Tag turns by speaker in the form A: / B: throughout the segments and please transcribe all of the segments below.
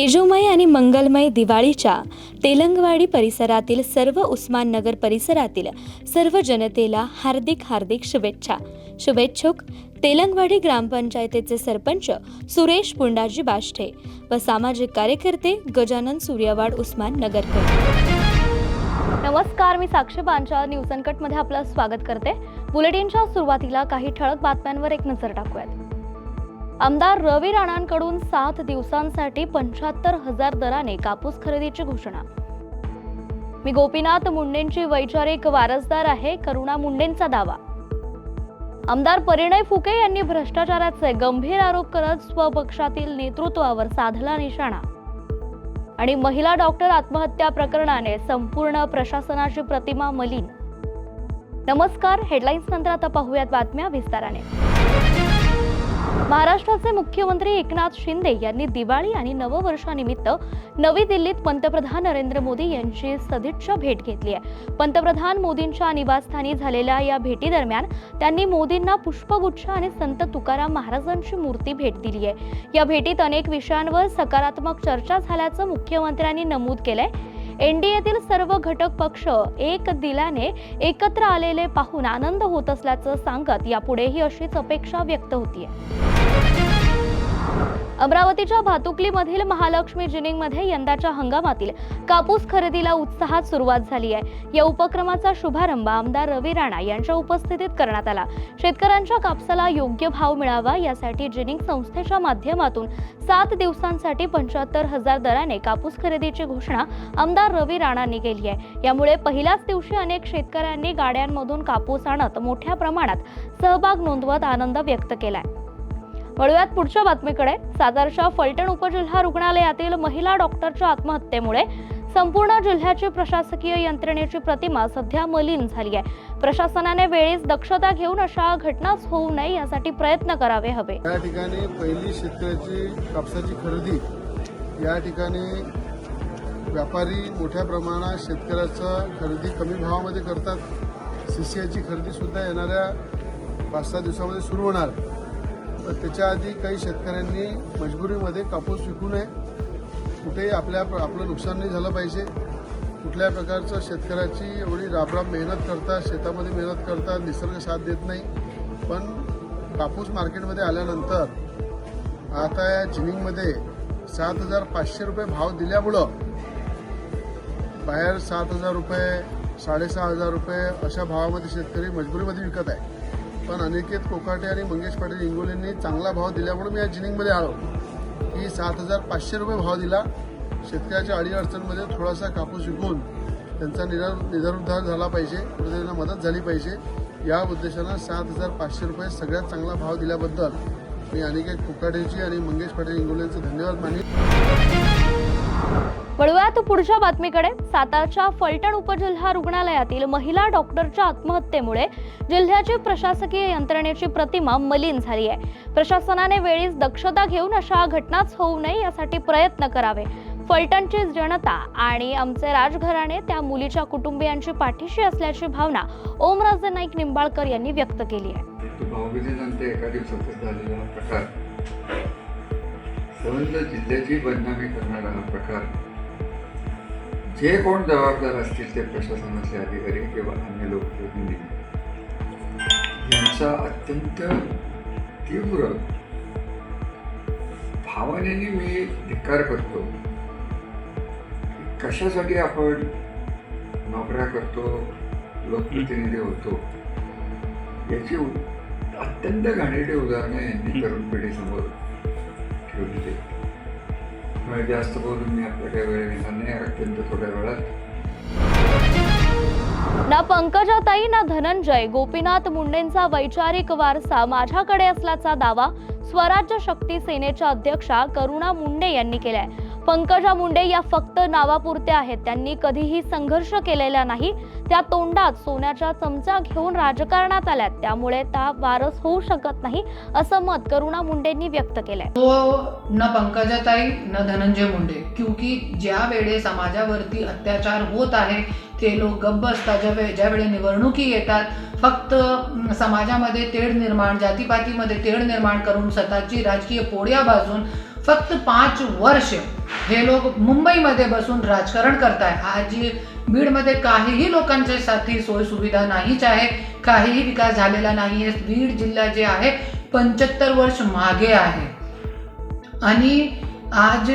A: तेजोमय आणि मंगलमय दिवाळीच्या तेलंगवाडी परिसरातील सर्व उस्माननगर परिसरातील सर्व जनतेला हार्दिक हार्दिक शुभेच्छा. शुभेच्छुक तेलंगवाडी ग्रामपंचायतीचे सरपंच सुरेश पुंडाजी बाष्टे व सामाजिक कार्यकर्ते गजानन सूर्यवाड उस्मान नगरकर. नमस्कार मी साक्षी पांचा न्यूज अनकटमध्ये आपलं स्वागत करते. बुलेटिनच्या सुरुवातीला काही ठळक बातम्यांवर एक नजर टाकूयात. आमदार रवी राणांकडून सात दिवसांसाठी पंच्याहत्तर हजार दराने कापूस खरेदीची घोषणा. मी गोपीनाथ मुंडेंची वैचारिक वारसदार आहे करुणा मुंडेंचा दावा. आमदार परिणय फुके यांनी भ्रष्टाचाराचे गंभीर आरोप करत स्वपक्षातील नेतृत्वावर साधला निशाणा. आणि महिला डॉक्टर आत्महत्या प्रकरणाने संपूर्ण प्रशासनाची प्रतिमा मलिन. नमस्कार हेडलाईन्स नंतर आता पाहूयात बातम्या विस्ताराने. महाराष्ट्राचे मुख्यमंत्री एकनाथ शिंदे यांनी दिवाळी आणि नववर्षानिमित्त नवी दिल्लीत पंतप्रधान नरेंद्र मोदी यांची सदिच्छा भेट घेतली आहे. पंतप्रधान मोदींच्या निवासस्थानी झालेल्या या भेटीदरम्यान त्यांनी मोदींना पुष्पगुच्छ आणि संत तुकाराम महाराजांची मूर्ती भेट दिली आहे. या भेटीत अनेक विषयांवर सकारात्मक चर्चा झाल्याचं मुख्यमंत्र्यांनी नमूद केलंय. एनडीएतील सर्व घटक पक्ष एक दिल्याने एकत्र आलेले पाहून आनंद होत असल्याचं सांगत यापुढेही अशीच अपेक्षा व्यक्त होतीये. अमरावतीच्या भातुकलीमधील महालक्ष्मी जिनिंगमध्ये यंदाच्या हंगामातील कापूस खरेदीला उत्साहात सुरुवात झाली आहे. या उपक्रमाचा शुभारंभ आमदार रवी राणा यांच्या उपस्थितीत करण्यात आला. शेतकऱ्यांच्या कापसाला योग्य भाव मिळावा यासाठी जिनिंग संस्थेच्या माध्यमातून सात दिवसांसाठी पंच्याहत्तर हजार दराने कापूस खरेदीची घोषणा आमदार रवी राणांनी केली आहे. यामुळे पहिल्याच दिवशी अनेक शेतकऱ्यांनी गाड्यांमधून कापूस आणत मोठ्या प्रमाणात सहभाग नोंदवत आनंद व्यक्त केलाय. वळूयात पुढच्या बातमीकडे. सातारच्या फलटण उपजिल्हा रुग्णालयातील महिला डॉक्टरच्या आत्महत्येमुळे संपूर्ण जिल्ह्याची प्रशासकीय यंत्रणेची प्रतिमा सध्या मलिन झाली आहे. प्रशासनाने वेळीच दक्षता घेऊन अशा घटनाच होऊ नये यासाठी प्रयत्न करावे हवे.
B: या ठिकाणी पहिली शेतकऱ्याची कापसाची खरेदी. या ठिकाणी व्यापारी मोठ्या प्रमाणात शेतकऱ्याचं खरेदी कमी भावामध्ये करतात. सीसीआयची खरेदी सुद्धा येणाऱ्या पाच सहा दिवसामध्ये सुरू होणार. तर त्याच्या आधी काही शेतकऱ्यांनी मजबुरीमध्ये कापूस विकू नये. कुठेही आपल्या आपलं नुकसान नाही झालं पाहिजे. कुठल्या प्रकारचं शेतकऱ्याची एवढी राबराब मेहनत करतात शेतामध्ये मेहनत करतात निसर्ग साथ देत नाही. पण कापूस मार्केटमध्ये आल्यानंतर आता या जिनिंगमध्ये सात हजार पाचशे रुपये भाव दिल्यामुळं बाहेर सात हजार रुपये साडेसहा हजार रुपये अशा भावामध्ये शेतकरी मजबुरीमध्ये विकत आहे. पण अनिकेत कोकाटे आणि मंगेश पाटील इंगोलेंनी चांगला भाव दिल्यामुळे मी या जिनिंगमध्ये आलो. की सात हजार पाचशे रुपये भाव दिला. शेतकऱ्याच्या अडीअडचणमध्ये थोडासा कापूस विकून त्यांचा निरा निधारोद्धार झाला पाहिजे. त्यांना मदत झाली पाहिजे. या उद्देशानं सात हजार पाचशे रुपये सगळ्यात चांगला भाव दिल्याबद्दल मी अनिकेत कोकाटेची आणि मंगेश पाटील इंगोलेंचे धन्यवाद मानित.
A: वळूयात पुढच्या बातमीकडे. सातारच्या फलटण उपजिल्हा रुग्णालयातील महिला डॉक्टरच्या आत्महत्येमुळे जिल्ह्याची प्रशासकीय यंत्रणेची प्रतिमा मलिन झाली आहे. प्रशासनाने वेळीच दक्षता घेऊन अशा घटनाच होऊ नये यासाठी प्रयत्न करावे. फलटणची जनता आणि आमचे राजघराणे त्या मुलीच्या कुटुंबियांची पाठीशी असल्याची भावना ओमराजे नाईक निंबाळकर यांनी व्यक्त केली आहे.
C: जिल्ह्याची बदनामी करणारा हा प्रकार. जे कोण जबाबदार असतील ते प्रशासनाचे अधिकारी किंवा अन्य लोकप्रतिनिधी यांचा अत्यंत तीव्र भावनेने मी धिक्कार करतो कशासाठी आपण नोकऱ्या करतो लोकप्रतिनिधी होतो याची अत्यंत घाणेरडी उदाहरणं यांनी तरुण पिढीसमोर आहेत. त्यामुळे जास्त बोलून मी आपल्या काही वेळ घेणार नाही अत्यंत थोड्या वेळात.
A: ना पंकजाताई ना धनंजय गोपीनाथ मुंडेंचा वैचारिक वारसा माझ्याकडे असल्याचा दावा स्वराज्य शक्ती सेनेच्या अध्यक्षा करुणा मुंडे यांनी केलाय. पंकजा मुंडे या फक्त नावापुरत्या आहेत. त्यांनी कधीही संघर्ष केलेला नाही. त्या तोंडात सोन्याच्या चमचा घेऊन राजकारणात आल्यात. त्यामुळे त्या वारस होऊ शकत नाही असं मत करुणा मुंडेंनी व्यक्त केलंय.
D: हो, हो, हो. न पंकजाताई न धनंजय मुंडे. क्योंकि ज्या वेळे समाजावरती अत्याचार होत आहे ते लोक गप्प असतात. ज्या वेळे ज्यावेळी निवडणुकी येतात फक्त समाजामध्ये तेढ निर्माण जातीपातीमध्ये तेढ निर्माण करून स्वतःची राजकीय पोळ्या बाजून फक्त पाच वर्ष हे लोक मुंबईमध्ये बसून राजकारण करताय. आज बीडमध्ये काहीही लोकांच्यासाठी सोयसुविधा नाहीच आहे. काहीही विकास झालेला नाही आहे बीड जिल्हा जे आहे पंच्याहत्तर वर्ष मागे आहे. आणि आज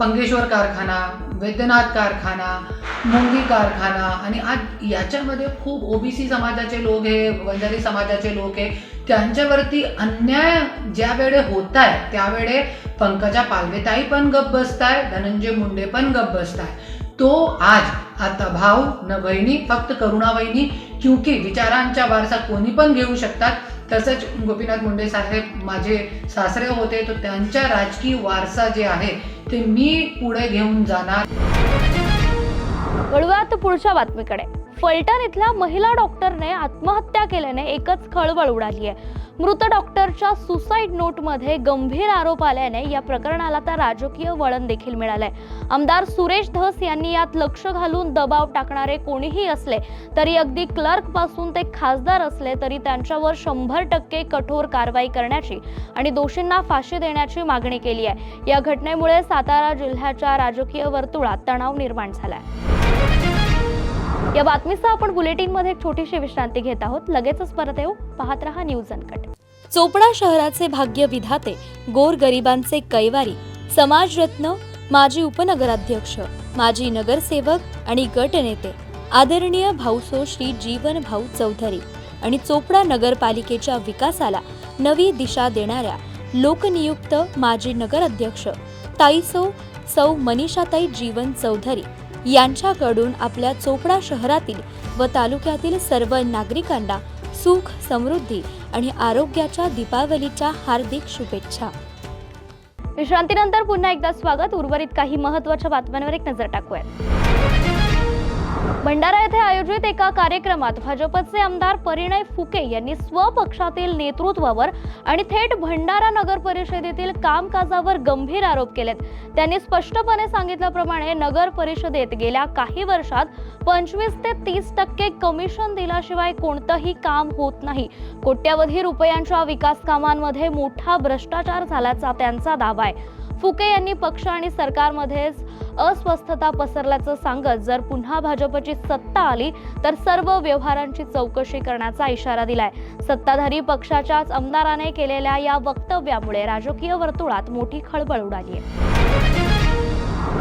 D: पंगेश्वर कारखाना वैद्यनाथ कारखाना मुंगी कारखाना आणि आज याच्यामध्ये खूप ओबीसी समाजाचे लोक आहे वंजारी समाजाचे लोक आहे त्यांच्यावरती अन्याय ज्या वेळे होत आहे त्यावेळे पंकजा पालवेताई पण गप बसताय धनंजय मुंडे पण गप बसताय. तो आज आता भाऊ न बहिणी फक्त करुणा वहिनी क्योंकि विचारांच्या वारसा कोणी पण घेऊ शकतात. तसंच गोपीनाथ मुंडे साहेब माझे सासरे होते तर त्यांच्या राजकीय वारसा जे आहे ते मी पुढे घेऊन जाणार.
A: वळूयात पुढच्या बातमीकडे. फलटण इथल्या महिला डॉक्टरने आत्महत्या केल्याने एकच खळबळ उडाली आहे. मृत डॉक्टरच्या सुसाईड नोटमध्ये गंभीर आरोप आल्याने या प्रकरणाला तर राजकीय वळण देखील मिळालंय. आमदार सुरेश धस यांनी यात लक्ष घालून दबाव टाकणारे कोणीही असले तरी अगदी क्लर्कपासून ते खासदार असले तरी त्यांच्यावर शंभर टक्के कठोर कारवाई करण्याची आणि दोषींना फाशी देण्याची मागणी केली आहे. या घटनेमुळे सातारा जिल्ह्याच्या राजकीय वर्तुळात तणाव निर्माण झालाय. या बातमीसह आपण बुलेटिनमध्ये एक छोटीशी विश्रांती घेत आहोत. लगेचच परत येऊ. पाहत रहा न्यूज अनकट. चोपडा शहराचे भाग्य विधाते गोर गरिबांचे कैवारी समाजरत्न माजी उपनगराध्यक्ष माजी नगरसेवक आणि गटनेते आदरणीय भाऊसो श्री जीवन भाऊ चौधरी आणि चोपडा नगरपालिकेच्या विकासाला नवी दिशा देणाऱ्या लोकनियुक्त माजी नगराध्यक्ष ताईसो सौ मनीषाताई जीवन चौधरी यांच्याकडून आपल्या चोपडा शहरातील व तालुक्यातील सर्व नागरिकांना सुख समृद्धी आणि आरोग्याच्या दीपावलीच्या हार्दिक शुभेच्छा. विश्रांतीनंतर पुन्हा एकदा स्वागत. उर्वरित काही महत्त्वाच्या बातम्यांवर एक नजर टाकूया. भंडारा येथे आयोजित एका कार्यक्रमात भाजपचे आमदार परिणय फुके यांनी स्वपक्षातील नेतृत्वावर आणि थेट भंडारा नगर परिषदेतील कामकाजावर गंभीर आरोप केलेत. त्यांनी स्पष्टपणे सांगितल्याप्रमाणे नगर परिषदेत गेल्या काही वर्षात पंचवीस ते तीस टक्के कमिशन दिल्याशिवाय कोणतंही काम होत नाही. कोट्यवधी रुपयांच्या विकास कामांमध्ये मोठा भ्रष्टाचार झाल्याचा त्यांचा दावा आहे. फुके यांनी पक्ष आणि सरकारमध्येच अस्वस्थता पसरल्याचं सांगत जर पुन्हा भाजपची सत्ता आली तर सर्व व्यवहारांची चौकशी करण्याचा इशारा दिलाय. सत्ताधारी पक्षाच्याच आमदाराने केलेल्या या वक्तव्यामुळे राजकीय वर्तुळात मोठी खळबळ उडाली आहे.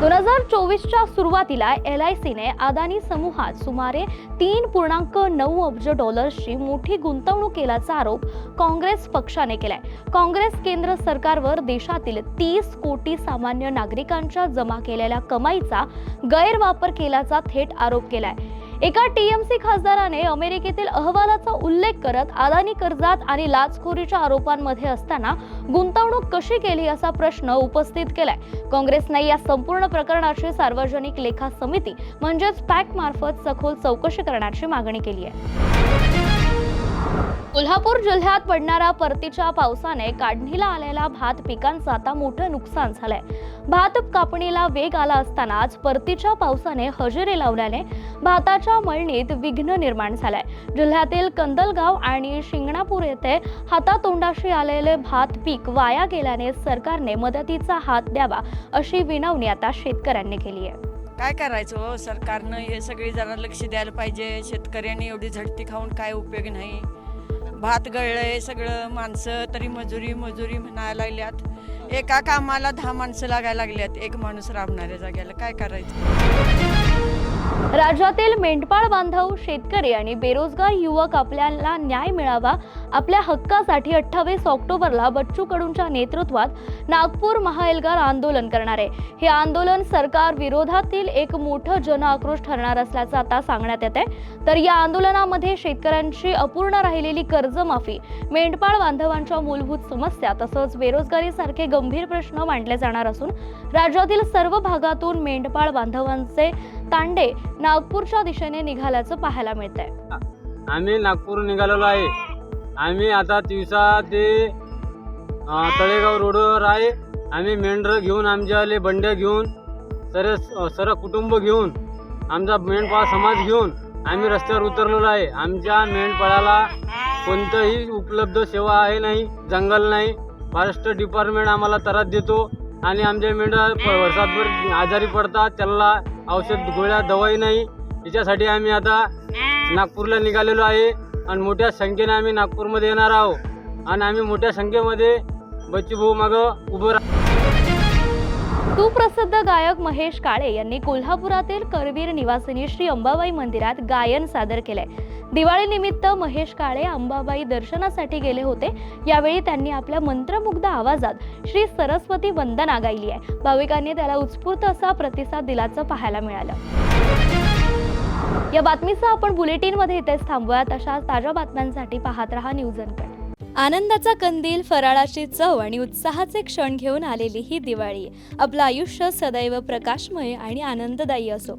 A: दोन हजार चोवीसच्या सुरुवातीला एल आय सीने अदानी समूहात सुमारे तीन पूर्णांक नऊ अब्ज डॉलर्सची मोठी गुंतवणूक केल्याचा आरोप काँग्रेस पक्षाने केलाय. काँग्रेस केंद्र सरकारवर देशातील तीस कोटी सामान्य नागरिकांच्या जमा केलेल्या कमाईचा गैरवापर केल्याचा थेट आरोप केलाय. एका टीएमसी खासदाराने अमेरिकेतील अहवालाचा उल्लेख करत अदानी कर्जात आणि लाचखोरीच्या आरोपांमध्ये असताना गुंतवणूक कशी केली असा प्रश्न उपस्थित केलाय. काँग्रेसने या संपूर्ण प्रकरणाची सार्वजनिक लेखा समिती म्हणजेच पॅक मार्फत सखोल चौकशी करण्याची मागणी केली आहे. कोल्हापूर जिल्ह्यात पडणाऱ्या परतीच्या पावसाने काढणीला आलेल्या भात पिकांचं आता मोठं नुकसान झालंय. भात कापणीला वेग आला असतानाच परतीच्या पावसाने हजेरी लावल्याने भाताच्या मळणीत विघ्न निर्माण झालंय. जिल्ह्यातील कंदलगाव आणि शिंगणापूर येथे हातातोंडाशी आलेले भात पीक वाया गेल्याने सरकारने मदतीचा हात द्यावा अशी विनवणी आता शेतकऱ्यांनी केली आहे.
E: काय करायचं हो? सरकारनं हे सगळी जरा लक्ष द्यायला पाहिजे. शेतकऱ्यांनी एवढी झडती खाऊन काय उपयोग नाही? भात गळलंय सगळं माणसं तरी मजुरी मजुरी म्हणायला लागल्यात. एका कामाला दहा माणसं लागायला लागल्यात एक माणूस राबणाऱ्या जाग्याला काय करायचं?
A: राज्यातील मेंढपाळ बांधव शेतकरी आणि बेरोजगार युवक आपल्याला न्याय मिळावा आपल्या हक्कासाठी अठ्ठावीस ऑक्टोबरला बच्चू कडूंच्या नेतृत्वात नागपूर महाएल्गार आंदोलन करणार आहे. हे आंदोलन सरकार विरोधातील एक मोठं जनआक्रोश ठरणार असल्याचं आता सांगण्यात येत आहे तर या आंदोलनामध्ये शेतकऱ्यांची अपूर्ण राहिलेली कर्जमाफी मेंढपाळ बांधवांच्या मूलभूत समस्या तसंच बेरोजगारीसारखे गंभीर प्रश्न मांडले जाणार असून राज्यातील सर्व भागातून मेंढपाळ बांधवांचे तांडे नागपूरच्या दिशेने निघाल्याचं पाहायला मिळत आहे
F: आम्ही नागपूर निघालेलो आहे. आम्ही आता तिवसा ते तळेगाव रोडवर आहे. आम्ही मेंढरं घेऊन आमच्याले बंड्या घेऊन सर सर कुटुंब घेऊन आमचा मेंढपाळ समाज घेऊन आम्ही रस्त्यावर उतरलेलो आहे. आमच्या मेंढपाळाला कोणतंही उपलब्ध सेवा आहे नाही जंगल नाही फॉरेस्ट डिपार्टमेंट आम्हाला त्रास देतो आणि आमच्या मेंढ्या वर्षातभर आजारी पडतात. त्यांना औषध गोळ्या दवाई नाही. याच्यासाठी आम्ही आता नागपूरला निघालेलो आहे. आणि मोठ्या संख्येने आम्ही नागपूरमध्ये येणार आहोत. आणि आम्ही मोठ्या संख्येमध्ये बच्चूभाऊ मागं उभं राहतो
A: सुप्रसिद्ध गायक महेश काळे यांनी कोल्हापुरातील करवीर निवासिनी श्री अंबाबाई मंदिरात गायन सादर केले दिवाळीनिमित्त महेश काळे अंबाबाई दर्शनासाठी गेले होते. यावेळी त्यांनी आपल्या मंत्रमुग्ध आवाजात श्री सरस्वती वंदना गायली आहे. भाविकांनी त्याला उत्स्फूर्त असा प्रतिसाद दिल्याचं पाहायला मिळालं. या बातमीचं आपण बुलेटिनमध्ये इथेच थांबूयात. अशा ताज्या बातम्यांसाठी पाहत रहा न्यूज अनकट आनंदाचा कंदील फराळाची चव आणि उत्साहाचे क्षण घेऊन आलेली ही दिवाळी. आपलं आयुष्य सदैव प्रकाशमय आणि आनंददायी असो.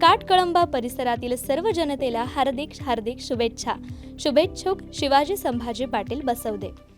A: काटकळंबा परिसरातील सर्व जनतेला हार्दिक हार्दिक शुभेच्छा. शुभेच्छुक शिवाजी संभाजी पाटील बसवदे.